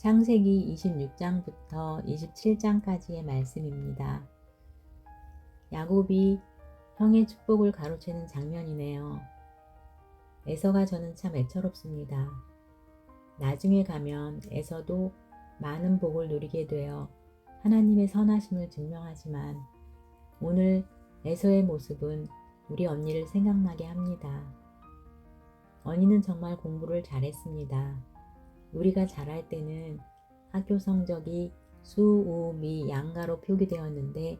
창세기 26장부터 27장까지의 말씀입니다. 야곱이 형의 축복을 가로채는 장면이네요. 에서가 저는 참 애처롭습니다. 나중에 가면 에서도 많은 복을 누리게 되어 하나님의 선하심을 증명하지만 오늘 에서의 모습은 우리 언니를 생각나게 합니다. 언니는 정말 공부를 잘했습니다. 우리가 잘할 때는 학교 성적이 수, 우, 미, 양가로 표기되었는데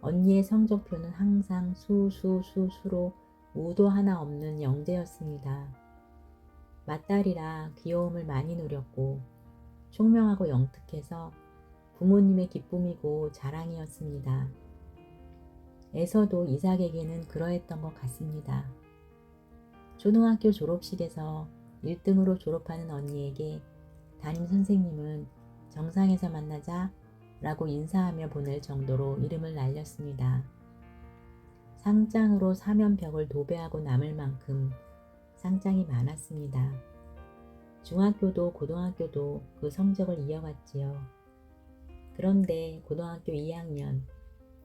언니의 성적표는 항상 수, 수, 수, 수로 우도 하나 없는 영재였습니다. 맏딸이라 귀여움을 많이 누렸고 총명하고 영특해서 부모님의 기쁨이고 자랑이었습니다. 에서도 이삭에게는 그러했던 것 같습니다. 초등학교 졸업식에서 1등으로 졸업하는 언니에게 담임 선생님은 정상에서 만나자 라고 인사하며 보낼 정도로 이름을 날렸습니다. 상장으로 사면벽을 도배하고 남을 만큼 상장이 많았습니다. 중학교도 고등학교도 그 성적을 이어갔지요. 그런데 고등학교 2학년,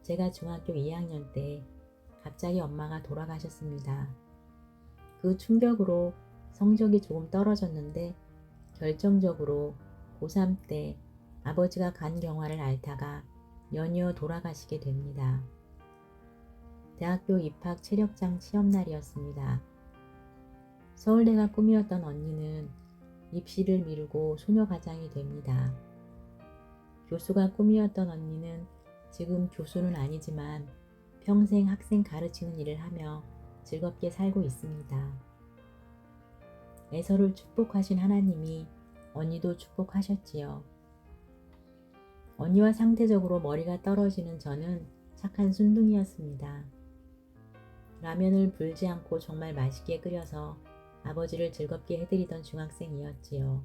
제가 중학교 2학년 때 갑자기 엄마가 돌아가셨습니다. 그 충격으로 성적이 조금 떨어졌는데 결정적으로 고3 때 아버지가 간 경화를 앓다가 연이어 돌아가시게 됩니다. 대학교 입학 체력장 시험날이었습니다. 서울대가 꿈이었던 언니는 입시를 미루고 소녀가장이 됩니다. 교수가 꿈이었던 언니는 지금 교수는 아니지만 평생 학생 가르치는 일을 하며 즐겁게 살고 있습니다. 에서를 축복하신 하나님이 언니도 축복하셨지요. 언니와 상대적으로 머리가 떨어지는 저는 착한 순둥이였습니다. 라면을 불지 않고 정말 맛있게 끓여서 아버지를 즐겁게 해드리던 중학생이었지요.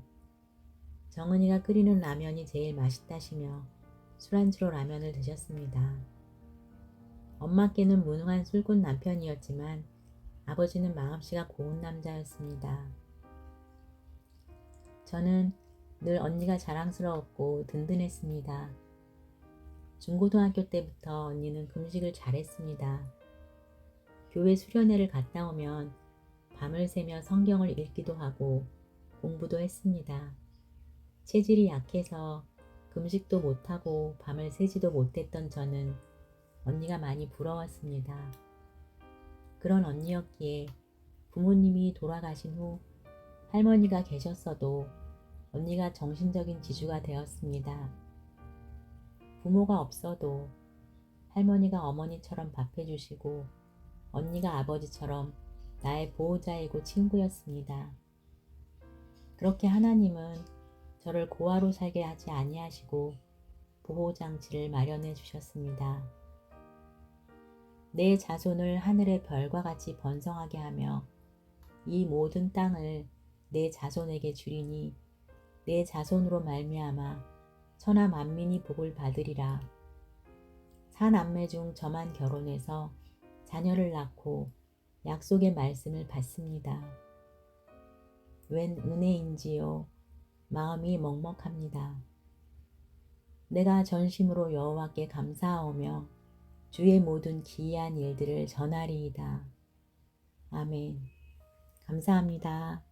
정은이가 끓이는 라면이 제일 맛있다시며 술안주로 라면을 드셨습니다. 엄마께는 무능한 술꾼 남편이었지만 아버지는 마음씨가 고운 남자였습니다. 저는 늘 언니가 자랑스러웠고 든든했습니다. 중고등학교 때부터 언니는 금식을 잘했습니다. 교회 수련회를 갔다 오면 밤을 새며 성경을 읽기도 하고 공부도 했습니다. 체질이 약해서 금식도 못하고 밤을 새지도 못했던 저는 언니가 많이 부러웠습니다. 그런 언니였기에 부모님이 돌아가신 후 할머니가 계셨어도 언니가 정신적인 지주가 되었습니다. 부모가 없어도 할머니가 어머니처럼 밥해주시고 언니가 아버지처럼 나의 보호자이고 친구였습니다. 그렇게 하나님은 저를 고아로 살게 하지 아니하시고 보호장치를 마련해 주셨습니다. 내 자손을 하늘의 별과 같이 번성하게 하며 이 모든 땅을 내 자손에게 주리니 내 자손으로 말미암아 천하 만민이 복을 받으리라. 사남매 중 저만 결혼해서 자녀를 낳고 약속의 말씀을 받습니다. 웬 은혜인지요. 마음이 먹먹합니다. 내가 전심으로 여호와께 감사하오며 주의 모든 기이한 일들을 전하리이다. 아멘. 감사합니다.